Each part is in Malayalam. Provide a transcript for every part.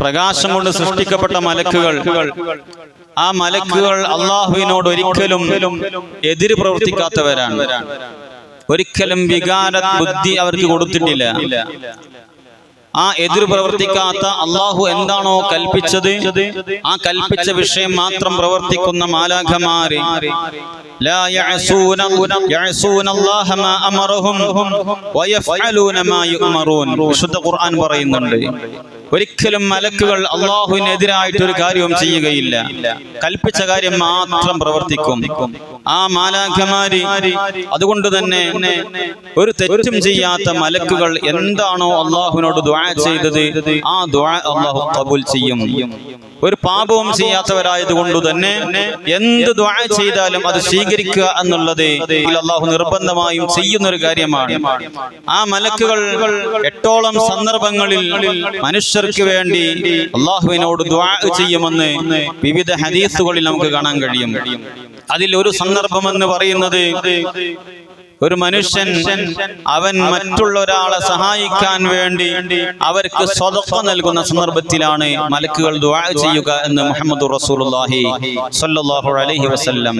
പ്രകാശം കൊണ്ട് സൃഷ്ടിക്കപ്പെട്ട മലക്കുകൾ. ആ മലക്കുകൾ അള്ളാഹുവിനോട് ഒരിക്കലും എതിര് പ്രവർത്തിക്കാത്തവരാണ്. ഒരിക്കലും വികാര ബുദ്ധി അവർക്ക് കൊടുത്തിട്ടില്ല. ആ എതിർ പ്രവർത്തിക്കാത്ത അള്ളാഹു എന്താണോ കൽപ്പിച്ചത്? ആ കൽപ്പിച്ച വിഷയം മാത്രം പ്രവർത്തിക്കുന്ന മാലാഖമാര് പറയുന്നുണ്ട്. ഒരിക്കലും മലക്കുകൾ അള്ളാഹുവിനെതിരായിട്ട് ഒരു കാര്യവും ചെയ്യുകയില്ല. കൽപ്പിച്ച കാര്യം മാത്രം പ്രവർത്തിക്കും. ആ മാലാഖമാരി അതുകൊണ്ട് തന്നെ ഒരു തെറ്റും ചെയ്യാത്ത മലക്കുകൾ എന്താണോ അള്ളാഹുവിനോട് ദ്വാ ചെയ്തത് ആ ദ്വാ അള്ളാഹു കബൂൽ ചെയ്യും. ഒരു പാപവും ചെയ്യാത്തവരായതുകൊണ്ട് തന്നെ എന്ത് ദ്വാ ചെയ്താലും അത് സ്വീകരിക്കുക എന്നുള്ളത് അള്ളാഹു നിർബന്ധമായും ചെയ്യുന്ന ഒരു കാര്യമാണ്. ആ മലക്കുകൾ എട്ടോളം സന്ദർഭങ്ങളിൽ മനുഷ്യർക്ക് വേണ്ടി അള്ളാഹുവിനോട് ദ്വാ ചെയ്യുമെന്ന് വിവിധ ഹദീസുകളിൽ നമുക്ക് കാണാൻ കഴിയും. അതിൽ ഒരു സന്ദർഭം എന്ന് പറയുന്നത് ഒരു മനുഷ്യൻ അവൻ മറ്റുള്ള ഒരാളെ സഹായിക്കാൻ വേണ്ടി അവർക്ക് സ്വതക്ക നൽകുന്ന സന്ദർഭത്തിലാണ് മലക്കുകൾ ദുആ ചെയ്യുക എന്ന് മുഹമ്മദ് റസൂലുള്ളാഹി സ്വല്ലല്ലാഹു അലൈഹി വസല്ലം.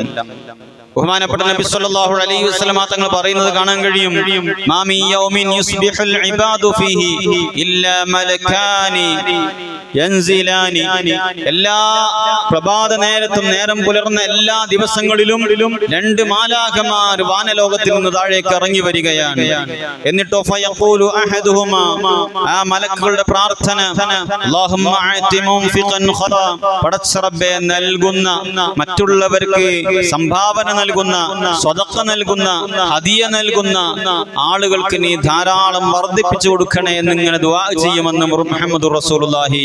ബഹുമാനപ്പെട്ട നബി സല്ലല്ലാഹു അലൈഹി വസല്ലം തങ്ങൾ പറയുന്നത് കാണാൻ കഴിയും. മാമി യൗമിൻ യുസ്ബിഹുൽ ഇബാദു ഫീഹി ഇല്ലാ മലക്കാനി എല്ലാ പ്രഭാത നേരത്തും നേരം പുലർന്ന എല്ലാ ദിവസങ്ങളിലും രണ്ട് മാലാഖമാർ വാനലോകത്തിൽ നിന്ന് താഴേക്ക് ഇറങ്ങി വരികയാണ്. എന്നിട്ടോ ആ മലക്കുകളുടെ പ്രാർത്ഥന അല്ലാഹുമ്മ ആതി മുൻഫിഖൻ ഖറാ പടച്ച റബ്ബേ നൽകുന്ന മറ്റുള്ളവർക്ക് സംഭാവന നൽകുന്ന സ്വതക്ക നൽകുന്ന ഹദിയ നൽകുന്ന ആളുകൾക്ക് നീ ധാരാളം വർദ്ധിപ്പിച്ചു കൊടുക്കണേ എന്നിങ്ങനെ ദുആ ചെയ്യുമെന്ന് മുഹമ്മദ് റസൂലുള്ളാഹി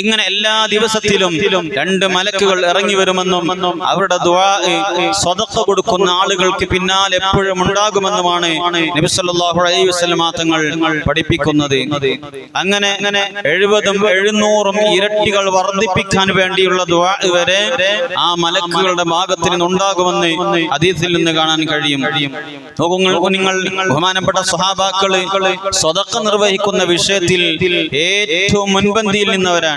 ഇങ്ങനെ എല്ലാ ദിവസത്തിലും രണ്ട് മലക്കുകൾ ഇറങ്ങി വരുമെന്നും അവരുടെ സ്വതക്ക കൊടുക്കുന്ന ആളുകൾക്ക് പിന്നാലെ എപ്പോഴും ഉണ്ടാകുമെന്നുമാണ് നബി സല്ലല്ലാഹു അലൈഹി തങ്ങൾ പഠിപ്പിക്കുന്നത്. അങ്ങനെ എഴുപതും എഴുന്നൂറും ഇരട്ടികൾ വർദ്ധിപ്പിക്കാൻ വേണ്ടിയുള്ള വരെ ആ മലക്കുകളുടെ ഭാഗത്തിൽ നിന്നുണ്ടാകുമെന്ന് ഹദീസിൽ നിന്ന് കാണാൻ കഴിയും. നോക്കുങ്ങൾ നിങ്ങൾ ബഹുമാനപ്പെട്ട സ്വഹാബാക്കൾ സ്വതക്ക നിർവഹിക്കുന്ന വിഷയത്തിൽ ഏറ്റവും മുൻപന്തിയിൽ നിന്നവരാണ്.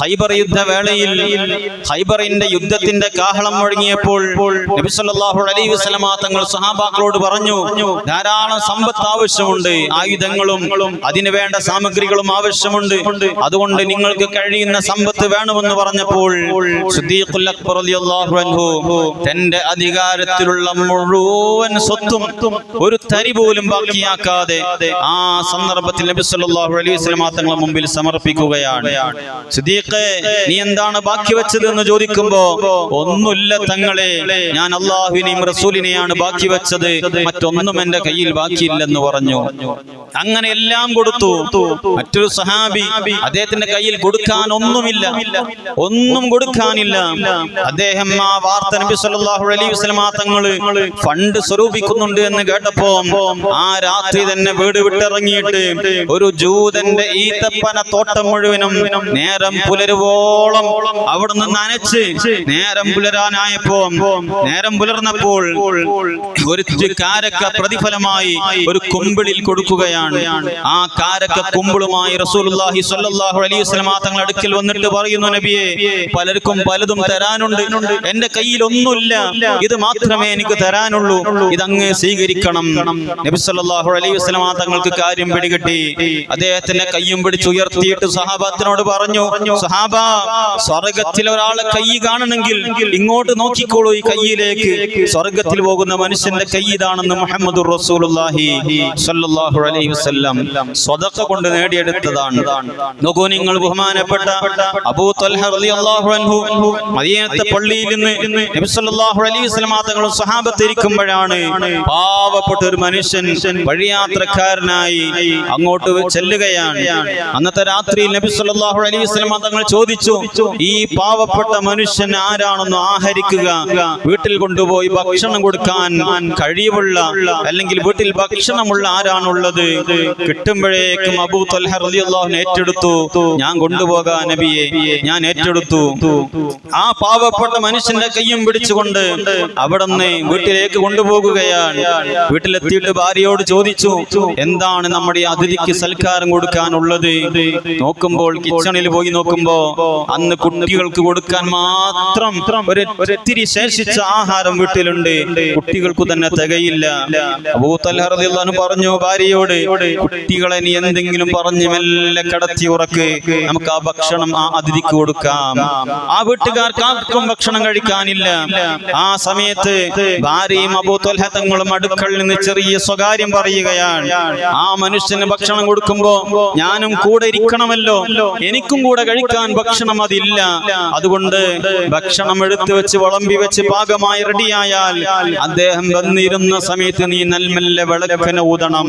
ഹൈബർ യുദ്ധവേളയിൽ ഹൈബറിന്റെ യുദ്ധത്തിന്റെ കാഹളം മുഴങ്ങിയപ്പോൾ നബി സല്ലല്ലാഹു അലൈഹി വസല്ലമ തങ്ങൾ സഹാബാക്കളോട് പറഞ്ഞു ധാരാളം സമ്പത്ത് ആവശ്യമുണ്ട് ആയുധങ്ങളും അതിനു വേണ്ട സാമഗ്രികളും ആവശ്യമുണ്ട്. അതുകൊണ്ട് നിങ്ങൾക്ക് കഴിയുന്ന സമ്പത്ത് വേണമെന്ന് പറഞ്ഞപ്പോൾ തന്റെ അധികാരത്തിലുള്ള മുഴുവൻ സ്വത്തും ഒരു തരി പോലും ബാക്കിയാക്കാതെ ആ സന്ദർഭത്തിൽ നബി സല്ലല്ലാഹു അലൈഹി വസല്ലമ തങ്ങളുടെ മുമ്പിൽ സമർപ്പിക്കുകയാണ്. സിദ്ദീഖേ നീ എന്താണ് ബാക്കി വെച്ചത് എന്ന് ചോദിക്കുമ്പോ ഒന്നുമില്ല തങ്ങളെ ഞാൻ അള്ളാഹുവിനെയും റസൂലിനെയാണ് ബാക്കി വെച്ചത്. മറ്റൊന്നും എന്റെ കയ്യിൽ ബാക്കിയില്ലെന്ന് പറഞ്ഞു. അങ്ങനെ എല്ലാം കൊടുത്തു. മറ്റൊരു സഹാബി അദ്ദേഹത്തിന്റെ കയ്യിൽ കൊടുക്കാൻ ഒന്നുമില്ല. ഒന്നും കൊടുക്കാനില്ല. അദ്ദേഹം ആ വാർത്ത നബി സല്ലല്ലാഹു അലൈഹി വസല്ലമ തങ്ങൾ ഫണ്ട് സ്വരൂപിക്കുന്നുണ്ട് എന്ന് കേട്ടപ്പോ ആ രാത്രി തന്നെ വീട് വിട്ടിറങ്ങിയിട്ട് ഒരു ജൂതന്റെ ഈത്തപ്പന തോട്ടം മുഴുവനും നേരം പുലരുവോളം അവിടുന്ന് നനച്ച് നേരം പുലരാനായപ്പോ നേരം പുലർന്നപ്പോൾ ഒരു കാരക്ക പ്രതിഫലമായി ഒരു കുമ്പിളിൽ കൊടുക്കുകയാണ്. ആ കാരക്ക കുമ്പിളുമായി റസൂലുള്ളാഹി സ്വല്ലല്ലാഹു അലൈഹി വസല്ലം തങ്ങൾ അടുക്കൽ വന്നിട്ട് പറയുന്നു നബിയെ പലർക്കും പലതും തരാനുണ്ട്. എന്റെ കയ്യിൽ ഒന്നുമില്ല ഇത് മാത്രമേ എനിക്ക് തരാനുള്ളൂ. ഇതങ്ങ് സ്വീകരിക്കണം. നബി സല്ലല്ലാഹു അലൈഹി വസല്ലം തങ്ങൾക്ക് കാര്യം പിടികിട്ടി. അദ്ദേഹത്തിന്റെ കയ്യും പിടിച്ച് ഉയർത്തിയിട്ട് സഹാബത്തിനോട് പറഞ്ഞു സഹാബ സ്വർഗത്തിൽ ഒരാളെ കൈ കാണണമെങ്കിൽ ഇങ്ങോട്ട് നോക്കിക്കോളൂ ഈ കൈയിലേക്ക്. സ്വർഗത്തിൽ പോകുന്ന മനുഷ്യന്റെ കൈ ഇതാണെന്ന് മുഹമ്മദ് റസൂലുള്ളാഹി സ്വല്ലല്ലാഹു അലൈഹി വസല്ലം സ്വതക്ക കൊണ്ട് നേടിയെടുത്തതാണ്. നോക്കൂ നിങ്ങൾ ബഹുമാനപ്പെട്ട അബൂ തൽഹ റളിയല്ലാഹു അൻഹു മദീനത്തെ പള്ളിയിൽ നിന്ന് നബി സല്ലല്ലാഹു അലൈഹി വസല്ലം തങ്ങളും സ്വഹാബത്ത് ഇരിക്കുമ്പോഴാണ് പാവപ്പെട്ട ഒരു മനുഷ്യൻ വഴിയാത്രക്കാരനായി അങ്ങോട്ട് ചെല്ലുകയാണ്. അന്നത്തെ രാത്രി നബി സല്ലല്ലാഹു സല്ലല്ലാഹു അലൈഹി വസല്ലം തങ്ങൾ ചോദിച്ചു ഈ പാവപ്പെട്ട മനുഷ്യൻ ആരാണെന്ന് ആഹരിക്കുക? വീട്ടിൽ കൊണ്ടുപോയി ഭക്ഷണം കൊടുക്കാൻ കഴിവുള്ള അല്ലെങ്കിൽ വീട്ടിൽ ഭക്ഷണമുള്ള ആരാണുള്ളത്? കിട്ടുമ്പോഴേക്കും അബൂ തൽഹ റളിയല്ലാഹു ഏറ്റെടുത്തു ഞാൻ കൊണ്ടുപോകാ നബിയെ ഞാൻ ഏറ്റെടുത്തു. ആ പാവപ്പെട്ട മനുഷ്യന്റെ കയ്യും പിടിച്ചുകൊണ്ട് അവിടുന്ന് വീട്ടിലേക്ക് കൊണ്ടുപോകുകയാണ്. വീട്ടിലെത്തിയിട്ട് ഭാര്യയോട് ചോദിച്ചു എന്താണ് നമ്മുടെ അതിഥിക്ക് സൽക്കാരം കൊടുക്കാനുള്ളത്? നോക്കുമ്പോൾ കിച്ചണിൽ പോയി നോക്കുമ്പോ അന്ന് കുട്ടികൾക്ക് കൊടുക്കാൻ മാത്രം ഒരിത്തിരി ശേഷിച്ച ആഹാരം വീട്ടിലുണ്ട്. കുട്ടികൾക്ക് തന്നെ തികയില്ല. അബൂത്തല്ലാഹു പറഞ്ഞു ഭാര്യയോട് കുട്ടികളെ നീ എന്തെങ്കിലും പറഞ്ഞ് മെല്ലെ കടത്തി ഉറക്ക്. നമുക്ക് ആ ഭക്ഷണം ആ അതിഥിക്ക് കൊടുക്കാം. ആ വീട്ടുകാർക്ക് ആർക്കും ഭക്ഷണം കഴിക്കാനില്ല. ആ സമയത്ത് ഭാര്യയും അബൂത്തൊൽഹ തങ്ങളും അടുക്കളിൽ നിന്ന് ചെറിയ സ്വകാര്യം പറയുകയാണ്. ആ മനുഷ്യന് ഭക്ഷണം കൊടുക്കുമ്പോ ഞാനും കൂടെ ഇരിക്കണമല്ലോ. എനിക്കും കൂടെ കഴിക്കാൻ ഭക്ഷണം അതില്ല. അതുകൊണ്ട് ഭക്ഷണം എടുത്തു വെച്ച് വളമ്പി വെച്ച് പാകമായി റെഡിയായാൽ അദ്ദേഹം വന്നിരുന്ന സമയത്ത് നീ നൽമല്ല വിളക്കന ഊതണം.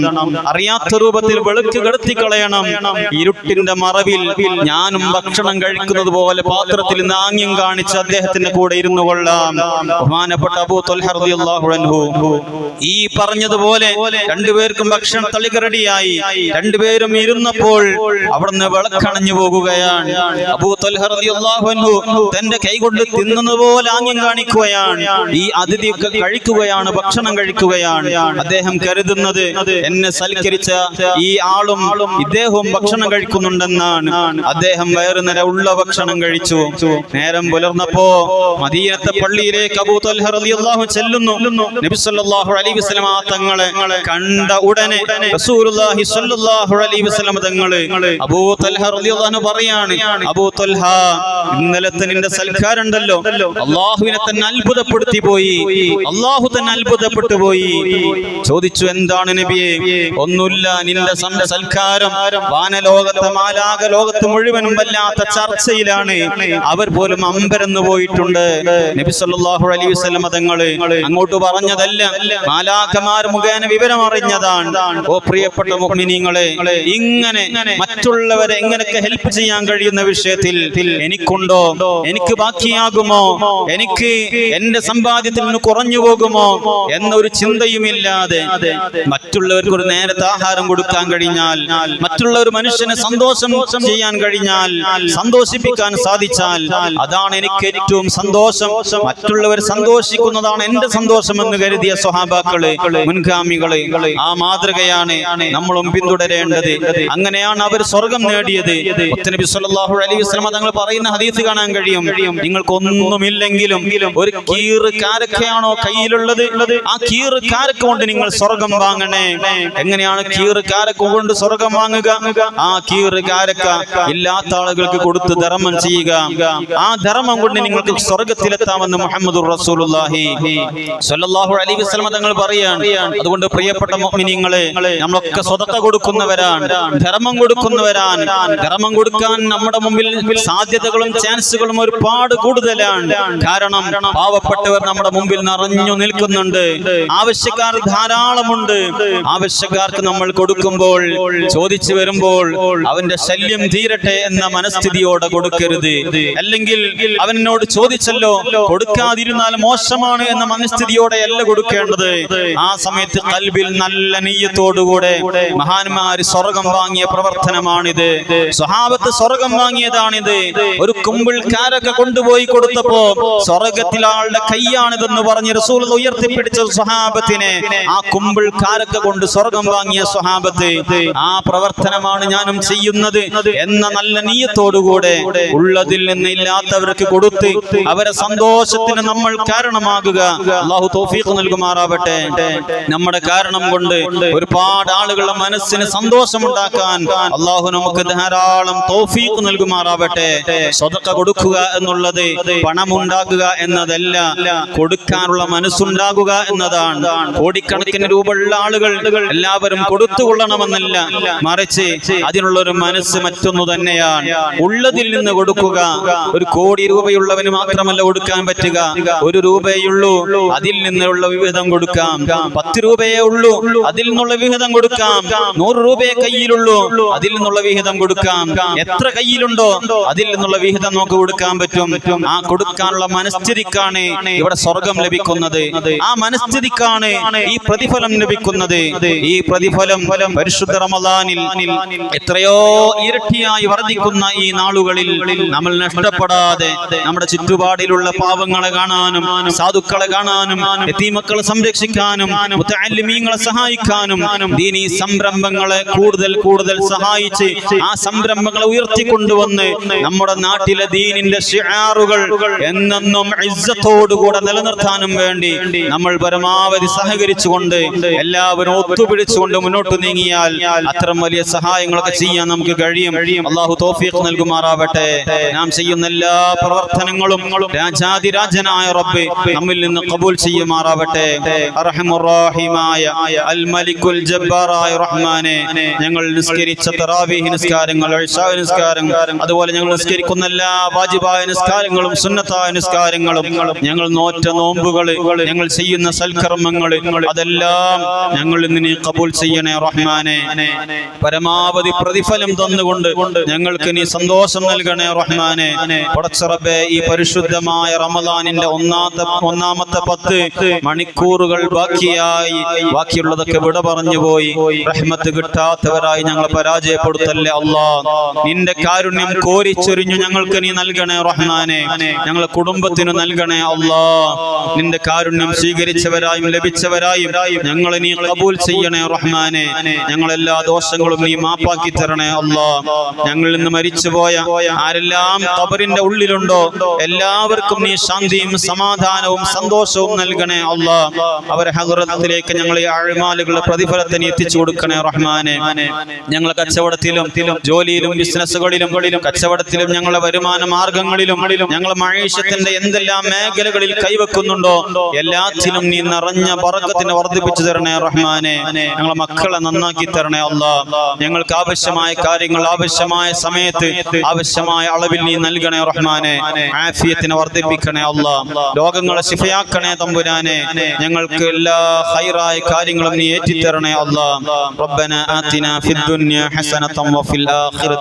അറിയാത്ത രൂപത്തിൽ വെളുക്ക് കടത്തി കളയണം ഇരുട്ടിന്റെ മറവിൽ ഞാനും ഭക്ഷണം കഴിക്കുന്നത് പോലെ പാത്രത്തിൽ നാങ്ങ്യം കാണിച്ച് അദ്ദേഹത്തിന്റെ കൂടെ ഇരുന്നു കൊള്ളാം. ബഹുമാനപ്പെട്ട അബൂ അൻഹു. ഈ പറഞ്ഞതുപോലെ രണ്ടുപേർക്കും ഭക്ഷണം തളികറടിയായി രണ്ടുപേരും ഇരുന്നപ്പോൾ അവിടുന്ന് വിളക്കണഞ്ഞു പോകുകയാണ് അബൂ തന്റെ കൈകൊണ്ട് തിന്നുന്നത് പോലെ ആംഗ്യം കാണിക്കുകയാണ്. ഈ അതിഥി കഴിക്കുകയാണ് ഭക്ഷണം കഴിക്കുകയാണ്. അദ്ദേഹം കരുതുന്നത് എന്നെ സൽക്കരിച്ച ഈ ആളും ഇദ്ദേഹവും ഭക്ഷണം കഴിക്കുന്നുണ്ടെന്നാണ്. അദ്ദേഹം വയറു നില ഉള്ള ഭക്ഷണം കഴിച്ചു. നേരം പുലർന്നപ്പോ മദീനത്തെ പള്ളിയിലേക്ക് അബൂ ചെല്ലുന്നു. നബി സല്ലല്ലാഹു അലൈഹി വസല്ലമ തങ്ങളെ കണ്ട ഉടനെ റസൂലുള്ളാഹി സല്ലല്ലാഹു അലൈഹി വസല്ലമ തങ്ങൾ അബൂ അൻഹു പറയാണ് അബൂ ത്വൽഹ ഇന്നലത്തെ നിന്റെ സൽക്കാരം ഉണ്ടല്ലോ അള്ളാഹുവിനെ തന്നെ അത്ഭുതപ്പെടുത്തി പോയി. അള്ളാഹു തന്നെ അത്ഭുതപ്പെട്ടു പോയി. ചോദിച്ചു എന്താണ് നബിയെ? ഒന്നുമില്ല നിന്റെ സൽക്കാരം. വാനലോകത്തെ മാലാക ലോകത്ത് മുഴുവനും വല്ലാത്ത ചർച്ചയിലാണ്. അവർ പോലും അമ്പരന്ന് പോയിട്ടുണ്ട്. നബി സല്ലല്ലാഹു അലൈഹി വസല്ലം തങ്ങൾ അങ്ങോട്ട് പറഞ്ഞതല്ല. മാലാഖമാർ മുഖേന വിവരം അറിഞ്ഞതാണ്. ഓ പ്രിയപ്പെട്ട മുഅ്മിനീങ്ങളെ ഇങ്ങനെ മറ്റുള്ളവരെ എങ്ങനെയൊക്കെ ഹെൽപ്പ് ചെയ്യാൻ കഴിയുന്ന വിഷയത്തിൽ എനിക്കുണ്ടോ? എനിക്ക് ബാക്കിയാകുമോ? എനിക്ക് എന്റെ സമ്പാദ്യത്തിൽ നിന്ന് കുറഞ്ഞു പോകുമോ? എന്നൊരു ചിന്തയുമില്ലാതെ മറ്റുള്ളവർക്ക് ഒരു നേരത്തെ ആഹാരം കൊടുക്കാൻ കഴിഞ്ഞാൽ മറ്റുള്ള ഒരു മനുഷ്യനെ സന്തോഷം ചെയ്യാൻ കഴിഞ്ഞാൽ സന്തോഷിപ്പിക്കാൻ സാധിച്ചാൽ അതാണ് എനിക്ക് ഏറ്റവും സന്തോഷം. മറ്റുള്ളവർ സന്തോഷിക്കുന്നതാണ് എന്റെ സന്തോഷം എന്ന് കരുതിയ സ്വഹാബാക്കൾ മുൻഗാമികൾ ആ മാതൃകയാണ് നമ്മളും പിന്തുടരേണ്ടത്. അങ്ങനെയാണ് അവർ സ്വർഗം നേടിയത്. മുത്തനബി സല്ലല്ലാഹു അലൈഹി വസല്ലം തങ്ങൾ പറയുന്ന ഹദീസ് കാണാൻ കഴിയും. നിങ്ങൾക്കൊന്നുമില്ലെങ്കിലും ഒരു കീറ് കാരക്കയാണോ കയ്യിലുള്ളത്? ആ കീറ് കാരക്ക കൊണ്ട് നിങ്ങൾ സ്വർഗം വാങ്ങണേ. എങ്ങനെയാണ് കീറ് കാരക്ക കൊണ്ട് സ്വർഗം വാങ്ങുക? ആ കീറ് കാരക്ക ഇല്ലാത്ത ആളുകൾക്ക് കൊടുത്ത് ധർമ്മം ചെയ്യുക. ആ ധർമ്മം കൊണ്ട് നിങ്ങൾക്ക് സ്വർഗത്തിലെത്താമെന്ന് മുഹമ്മദ് റസൂലുള്ളാഹി സല്ലല്ലാഹു അലൈഹി വസല്ലം തങ്ങൾ പറയാണ്. അതുകൊണ്ട് പ്രിയപ്പെട്ട മുഅ്മിനീങ്ങളെ നമ്മളൊക്കെ സ്വതക്ക കൊടുക്കുന്നവരാണ്. ധർമ്മം കൊടുക്കുന്നവരാണ്. ധർമ്മം കൊടുക്കാൻ നമ്മുടെ മുമ്പിൽ സാധ്യതകളും ചാൻസുകളും ഒരുപാട് കൂടുതലാണ്. കാരണം പാവപ്പെട്ടവർ നമ്മുടെ മുമ്പിൽ നിറഞ്ഞു നിൽക്കുന്നുണ്ട്. ആവശ്യക്കാർ ധാരാളമുണ്ട്. ആവശ്യക്കാർക്ക് നമ്മൾ കൊടുക്കുമ്പോൾ ചോദിച്ചു വരുമ്പോൾ അവന്റെ ശല്യം തീരട്ടെ എന്ന മനസ്ഥിതിയോടെ കൊടുക്കരുത്. അല്ലെങ്കിൽ അവനോട് ചോദിച്ചല്ലോ കൊടുക്കാതിരുന്നാൽ മോശമാണ് എന്ന മനസ്ഥിതിയോടെ അല്ല കൊടുക്കേണ്ടത്. ആ സമയത്ത് കൽബിൽ നല്ല നീയത്തോടുകൂടെ മഹാന്മാര് സ്വർഗം വാങ്ങിയ പ്രവർത്തനമാണിത്. സ്വഹാബത്ത് സ്വർഗം വാങ്ങിയതാണിത്. ഒരു കുമ്പിൾ കാരൊക്കെ കൊണ്ടുപോയി കൊടുത്തപ്പോ സ്വർഗത്തിൽ ആളുടെ കൈയാണിതെന്ന് പറഞ്ഞ് റസൂൽ ഉയർത്തിപ്പിടിച്ച സ്വഹാബത്തിനെ ആ കുമ്പിൾ കാരൊക്കെ കൊണ്ട് സ്വർഗം വാങ്ങിയ സ്വഹാബത്ത് ആ പ്രവർത്തനമാണ് ഞാനും ചെയ്യുന്നത് എന്ന നല്ല നീയത്തോടുകൂടെ ഉള്ളതിൽ നിന്ന് ഇല്ലാത്തവർക്ക് കൊടുത്ത് അവരെ സന്തോഷത്തിന് നമ്മൾ കാരണമാകുക. അള്ളാഹു തോഫീഖ് നൽകുമാറാവട്ടെ. നമ്മുടെ കാരണം കൊണ്ട് ഒരുപാട് ആളുകളുടെ മനസ്സിന് സന്തോഷമുണ്ടാക്കാൻ അള്ളാഹു നമുക്ക് ധാരാളം തോഫീഖ് നൽകുമാറാവട്ടെ. സ്വതക്ക കൊടുക്കുക എന്നുള്ളത് പണമുണ്ടാക്കുക എന്നതല്ല. കൊടുക്കാനുള്ള മനസ്സുണ്ടാകുക എന്നതാണ്. കോടിക്കണക്കിന് ഉള്ള ആളുകൾ എല്ലാവരും കൊടുത്തുകൊള്ളണമെന്നല്ല. മറിച്ച് അതിനുള്ള ഒരു മനസ്സ് മറ്റൊന്നു തന്നെയാണ്. ഉള്ളതിൽ നിന്ന് കൊടുക്കുക. ഒരു കോടി രൂപയുള്ളവന് മാത്രമല്ല കൊടുക്കാൻ പറ്റുക. ഒരു രൂപയുള്ളൂ അതിൽ നിന്നുള്ള വിഹിതം കൊടുക്കാം. പത്ത് രൂപയേ ഉള്ളൂ അതിൽ നിന്നുള്ള വിഹിതം കൊടുക്കാം. നൂറ് രൂപയെ കയ്യിലുള്ളൂ അതിൽ നിന്നുള്ള വിഹിതം കൊടുക്കാം. എത്ര കയ്യിലുണ്ടോ അതിൽ നിന്നുള്ള വിഹിതം നമുക്ക് കൊടുക്കാൻ പറ്റും. ആ കൊടുക്കാനുള്ള മനസ്ഥിതിക്കാണ് ഇവിടെ സ്വർഗം ലഭിക്കുന്നത്. ആ മനസ്ഥിതിക്കാണ് ഈ പ്രതിഫലം ലഭിക്കുന്നത്. ഈ പ്രതിഫലം പരിശുദ്ധ റമദാനിൽ എത്രയോ ഇരട്ടിയായി വർദ്ധിക്കുന്ന ഈ നാളുകളിൽ നമ്മൾ നഷ്ടപ്പെടാതെ നമ്മുടെ ചുറ്റുപാടിലുള്ള പാവങ്ങളെ കാണാനും സാധുക്കളെ കാണാനും എത്തിമക്കളെ സംരക്ഷിക്കാനും സഹായിക്കാനും ദീനി സംരംഭങ്ങളെ കൂടുതൽ കൂടുതൽ സഹായിച്ച് ആ സംരംഭങ്ങളെ ഉയർത്തിക്കൊണ്ടുവന്ന് നമ്മുടെ നാട്ടിലെ ദീനിന്റെ ഷിയാറുകൾ എന്നെന്നും ഇസ്സത്തോടുകൂടെ നിലനിർത്താനും വേണ്ടി നമ്മൾ പരമാവധി സഹകരിച്ചുകൊണ്ട് എല്ലാവരും ഒത്തുപിടിച്ചുകൊണ്ട് മുന്നോട്ട് നീങ്ങിയാൽ അത്തരം വലിയ സഹായങ്ങളൊക്കെ ചെയ്യാൻ നമുക്ക് കഴിയും. അള്ളാഹു തോഫീഖ് നൽകുമാറാവട്ടെ. നാം ചെയ്യുന്ന എല്ലാ പ്രവർത്തനങ്ങളും രാജാതിരാജനായ റബ്ബ് നമ്മിൽ നിന്ന് കബൂൽ ചെയ്യുമാറാവട്ടെ. അൽ മലിക്കുൽ ജബ്ബാറായ റഹ്മാനെ ഞങ്ങൾ നിസ്കരിച്ച തറാവീഹ് നിസ്കാരങ്ങൾ ഇശാ നിസ്കാരം അതുപോലെ ഞങ്ങൾ നിസ്കരിക്കുന്ന എല്ലാ വാജിബായ നിസ്കാരങ്ങളും സുന്നത്തായ നിസ്കാരങ്ങളും ഞങ്ങൾ നോറ്റ നോമ്പുകൾ ഞങ്ങൾ ചെയ്യുന്ന സൽക്കർമ്മങ്ങൾ അതെല്ലാം ഞങ്ങൾ ഇന്നിനെ കബൂൽ ചെയ്യണേ റഹ്മാനെ. പരമാവധി പ്രതിഫലം തന്നുകൊണ്ട് ഞങ്ങൾക്ക് നീ സന്തോഷം നൽകണേ റഹ്മാനെ. പടച്ചറബെ ഈ പരിശുദ്ധമായ റമദാനിന്റെ ഒന്നാമത്തെ ഒന്നാമത്തെ പത്ത് മണിക്കൂറുകൾ ബാക്കിയായി. ബാക്കിയുള്ളതൊക്കെ വിട പറഞ്ഞു പോയി. റഹ്മത്ത് കിട്ടാത്തവരായി ഞങ്ങൾ പരാജയപ്പെടുത്തല്ലേ അല്ലാ നിന്റെ കാരുണ്യം കോരിച്ചൊരിഞ്ഞു ഞങ്ങൾക്ക് നീ നൽകണേ റഹ്മാനെ. ഞങ്ങളെ കുടുംബത്തിന് നൽകണേ അള്ളാ. നിന്റെ കാരുണ്യം സ്വീകരിച്ചവരായും ലഭിച്ചവരായും ഞങ്ങളെ നീ കബൂൽ ചെയ്യണേ റഹ്മാനെ. ഞങ്ങളെല്ലാ ദോഷങ്ങളും നീ മാപ്പാക്കി തരണേ അള്ളാ. ഞങ്ങളിൽ നിന്ന് മരിച്ചുപോയ ആരെല്ലാം കബറിന്റെ ഉള്ളിലുണ്ടോ? എല്ലാവർക്കും നീ ശാന്തിയും സമാധാനവും സന്തോഷവും നൽകണേ അള്ളാ. അവരെ ഹദറത്തിലേക്ക് ഞങ്ങൾ ഈ ആഴ്മാലുകളുടെ പ്രതിഫലത്തെ നീ എത്തിച്ചു കൊടുക്കണേ റഹ്മാനെ. ഞങ്ങളെ കച്ചവടത്തിലും ജോലിയിലും ബിസിനസ്സുകളിലും കച്ചവടത്തിലും ഞങ്ങളുടെ വരുമാന മാർഗങ്ങളിലും ഞങ്ങളെ മഴീഷത്തിന്റെ എന്തെല്ലാം മേഖലകളിൽ കൈവെക്കുന്നുണ്ടോ എല്ലാത്തിലും നീ നിറഞ്ഞ ബറക്കത്തിന് വർദ്ധിപ്പിച്ചു തരണേ റഹ്മാനെ ഞങ്ങളെ മക്കളെ നന്നാക്കി തരണേ അല്ലാ ഞങ്ങൾക്ക് ആവശ്യമായ കാര്യങ്ങൾ ആവശ്യമായ സമയത്ത് ആവശ്യമായ അളവിൽ നീ നൽകണേ റഹ്മാനെ ആഫിയത്തിനെ വർദ്ധിപ്പിക്കണേ അല്ലാ ലോകങ്ങളെ ശിഫയാക്കണേ തമ്പുരാനെ ഞങ്ങൾക്ക് എല്ലാ ഹൈറായ കാര്യങ്ങളും നീ ഏറ്റിത്തരണേ അല്ലാ ربنا آتنا في الدنيا حسنة وفي